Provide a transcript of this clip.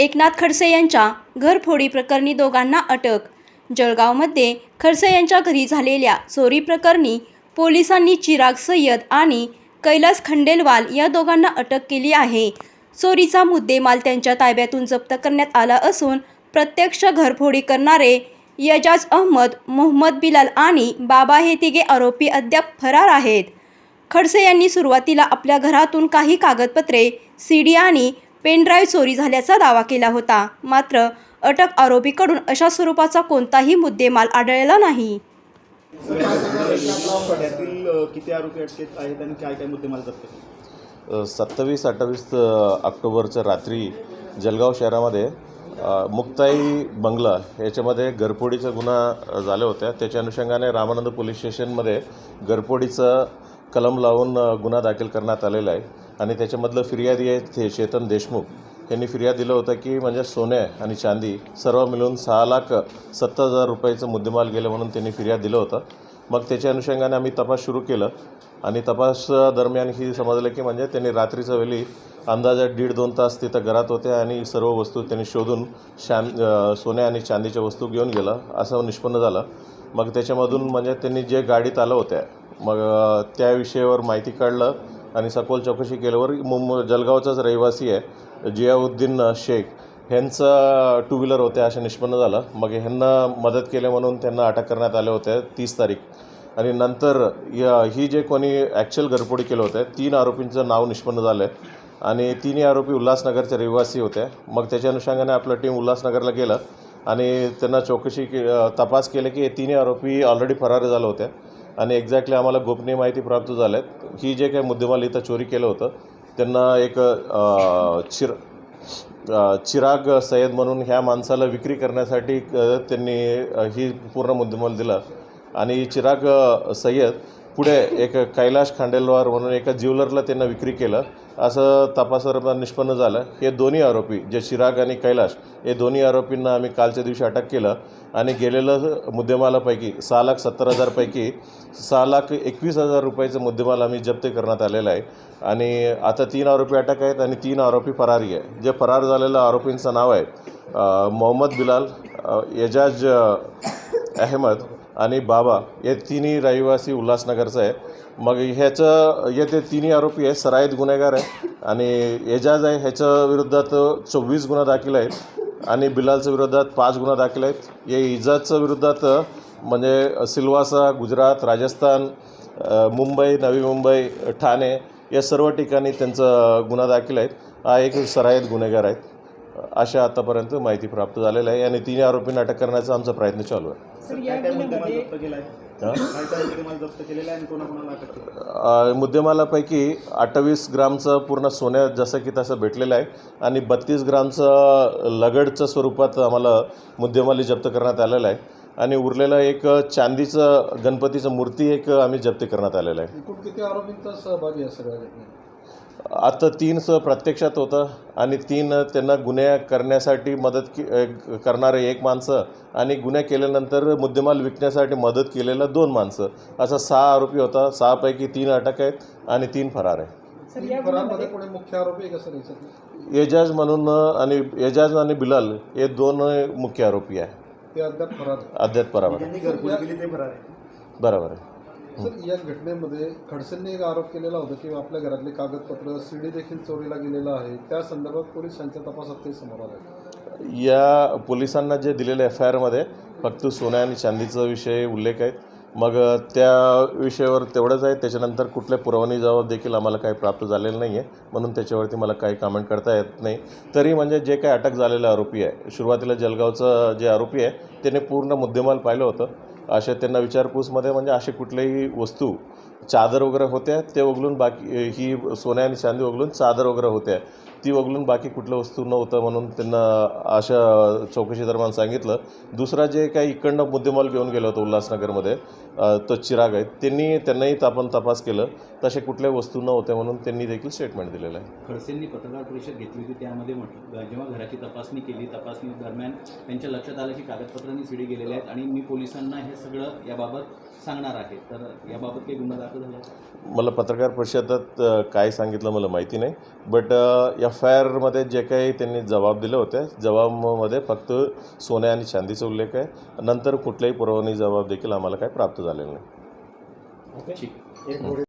एकनाथ खडसे यांच्या घरफोडी प्रकरणी दोघांना अटक. जळगावमध्ये खडसे यांच्या घरी झालेल्या चोरी प्रकरणी पोलिसांनी चिराग सय्यद आणि कैलास खंडेलवाल या दोघांना अटक केली आहे. चोरीचा मुद्देमाल त्यांच्या ताब्यातून जप्त करण्यात आला असून प्रत्यक्ष घरफोडी करणारे यजाज अहमद मोहम्मद बिलाल आणि बाबा हे तिघे आरोपी अद्याप फरार आहेत. खडसे यांनी सुरुवातीला आपल्या घरातून काही कागदपत्रे सी डी आणि पेनड्राईव्ह चोरी झाल्याचा दावा केला होता. मात्र अटक आरोपीकडून अशा स्वरूपाचा कोणताही मुद्देमाल आढळला नाही. यातील अ, किती आरोपी अटकेत आहेत आणि काय काय मुद्देमाल जप्त केले? सत्तावीस अठ्ठावीस ऑक्टोबरच्या रात्री जळगाव शहरामध्ये मुक्ताई बंगला याच्यामध्ये घरफोडीचा गुन्हा झाल्या होत्या. त्याच्या अनुषंगाने रामानंद पोलीस स्टेशनमध्ये घरफोडीचं कलम लावून गुन्हा दाखल करण्यात आलेला आहे. आणि त्याच्यामधलं फिर्यादी आहे ते चेतन देशमुख. यांनी फिर्याद दिलं होतं की म्हणजे सोने आणि चांदी सर्व मिळून सहा लाख सत्तर हजार रुपयाचं मुद्देमाल गेलं म्हणून त्यांनी फिर्याद दिलं होतं. मग त्याच्या अनुषंगाने आम्ही तपास सुरू केलं. आणि तपास दरम्यान ही समजलं की म्हणजे त्यांनी रात्रीच्या वेळी अंदाजे दीड दोन तास तिथं घरात होते आणि सर्व वस्तू त्यांनी शोधून शान सोन्या आणि चांदीच्या वस्तू घेऊन गेलं असं निष्पन्न झालं. मग त्याच्यामधून म्हणजे त्यांनी जे गाडीत आलं होत्या मग त्या विषयावर माहिती काढलं आणि सखोल चौकशी केल्यावर मुंबई जळगावचाच रहिवासी आहे जियाउद्दीन शेख. ह्यांचं टू व्हीलर होत्या असं निष्पन्न झालं. मग ह्यांना मदत केले म्हणून त्यांना अटक करण्यात आले होते तीस तारीख. आणि नंतर या ही जे कोणी ॲक्च्युअल घरपोडी केलं होतं तीन आरोपींचं नाव निष्पन्न झालं आहे आणि तिन्ही आरोपी उल्हासनगरचे रहिवासी होते. मग त्याच्या अनुषंगाने आपलं टीम उल्हासनगरला गेलं. आणि त्यांना चौकशी के तपास केले की हे तिन्ही आरोपी ऑलरेडी फरार झाले होते आणि एक्झॅक्टली आम्हाला गोपनीय माहिती प्राप्त झाल्यात. ही जे काही मुद्देमाल इथं चोरी केलं होतं त्यांना एक चिर चिराग सय्यद म्हणून ह्या माणसाला विक्री करण्यासाठी त्यांनी ही पूर्ण मुद्देमाल दिला. आणि चिराग सय्यद पुढे एक कैलाश खांडेलवार म्हणून एका ज्वेलरला त्यांना विक्री केलं. असं तपासादरम्यान निष्पन्न झालं. हे दोन्ही आरोपी जे चिराग आणि कैलाश हे दोन्ही आरोपींना आम्ही कालच्या दिवशी अटक केलं आणि गेलेलं मुद्देमालापैकी सहा लाख सत्तर हजारपैकी सहा लाख एकवीस हजार रुपयाचं मुद्देमाल आम्ही जप्त करण्यात आलेला आहे. आणि आता तीन आरोपी अटक आहेत आणि तीन आरोपी फरारी आहे. जे फरार झालेल्या आरोपींचं नाव आहे मोहम्मद बिलाल एजाज अहमद आणि बाबा हे तिन्ही रहिवासी उल्हासनगरचं आहे. मग ह्याचं येथे तिन्ही आरोपी आहे सराईत गुन्हेगार आहे आणि एजाज आहे ह्याच्या विरोधात चोवीस गुन्हा दाखल आहेत. आणि बिलालच्या विरोधात पाच गुन्हा दाखल आहेत. या इजाजच्या विरोधात म्हणजे सिल्वासा गुजरात राजस्थान मुंबई नवी मुंबई ठाणे या सर्व ठिकाणी त्यांचं गुन्हा दाखल आहेत. हा एक सरायत गुन्हेगार आहेत. अशा आतापर्यंत माहिती प्राप्त झालेलं आहे. आणि तिन्ही आरोपींना अटक करण्याचा आमचा प्रयत्न चालू आहे. काय काय मुद्देमाल जप्त केला आहे? काय काय मुद्देमाल जप्त केलेला आहे आणि कोणाकोणाला अटक केली? अ, मुद्देमालापैकी अठ्ठावीस ग्रामचं पूर्ण सोन्या जसं की तसं भेटलेलं आहे. आणि बत्तीस ग्रामचं लगडच्या स्वरूपात आम्हाला मुद्देमाली जप्त करण्यात आलेलं आहे. आणि उरलेलं एक चांदीचं गणपतीचं मूर्ती एक आम्ही जप्त करण्यात आलेलं आहे. किती आरोपींचा सहभागी आहे सगळ्या आता तीन स प्रत्यक्षात होतं आणि तीन त्यांना गुन्हे करण्यासाठी मदत के करणारे एक माणसं आणि गुन्हे केल्यानंतर मुद्देमाल विकण्यासाठी मदत केलेलं दोन माणसं. असं सहा आरोपी होता. सहापैकी तीन अटक आहेत आणि तीन फरार आहे मुख्य आरोपी एजाज म्हणून आणि एजाज आणि बिलाल हे दोन मुख्य आरोपी आहे. ते अद्याप फरार. अद्याप फरार बरोबर आहे. सर या घटनेमध्ये खडसेंनी एक आरोप केलेला होता की आपल्या घरातले कागदपत्र सीडी देखील चोरीला गेलेलं आहे. त्या संदर्भात पोलिसांच्या तपासात ते समोर आलं. या पोलिसांना जे दिलेलं एफ आय आरमध्ये फक्त सोन्या आणि चांदीचा विषय उल्लेख आहेत. मग त्या विषयावर तेवढंच आहे. त्याच्यानंतर कुठल्या पुरवणी जबाब देखील आम्हाला काही प्राप्त झालेलं नाही आहे म्हणून त्याच्यावरती मला काही कमेंट करता येत नाही. तरी म्हणजे जे काही अटक झालेलं आरोपी आहे सुरुवातीला जळगावचं जे आरोपी आहे त्याने पूर्ण मुद्देमाल पाहिलं होतं. अशा त्यांना विचारपूसमध्ये म्हणजे असे कुठल्याही वस्तू चादर वगैरे होत्या ते वगळून बाकी ही सोन्या आणि चांदी वगळून चादर वगैरे होत्या ती वगळून बाकी कुठल्या वस्तू नव्हतं म्हणून त्यांना अशा चौकशी दरम्यान सांगितलं. दुसरा जे काही इकडनं मुद्देमाल घेऊन गेलं होतं उल्हासनगरमध्ये तो चिराग आहे त्यांनी त्यांनाही आपण तपास केलं. तसे कुठल्या वस्तू नव्हत्या म्हणून त्यांनी देखील स्टेटमेंट दिलेलं आहे. खडसेंनी पत्रकार परिषद घेतली होती त्यामध्ये म्हटलं जेव्हा घराची तपासणी केली तपासणी दरम्यान त्यांच्या लक्षात आलं की कागदपत्रांनी सिडी गेलेले आहेत आणि मी पोलिसांना हे सगळं याबाबत सांगणार आहे. तर याबाबत काही गुन्हा दाखल झाला? मला पत्रकार परिषदेत काय सांगितलं मला माहिती नाही बट एफ आय आरमध्ये जे काही त्यांनी जबाब दिले होते जबाबामध्ये फक्त सोन्या आणि चांदीचा उल्लेख आहे. नंतर कुठल्याही पुरवणी जबाब देखील आम्हाला काही प्राप्त झालेला नाही. ठीक.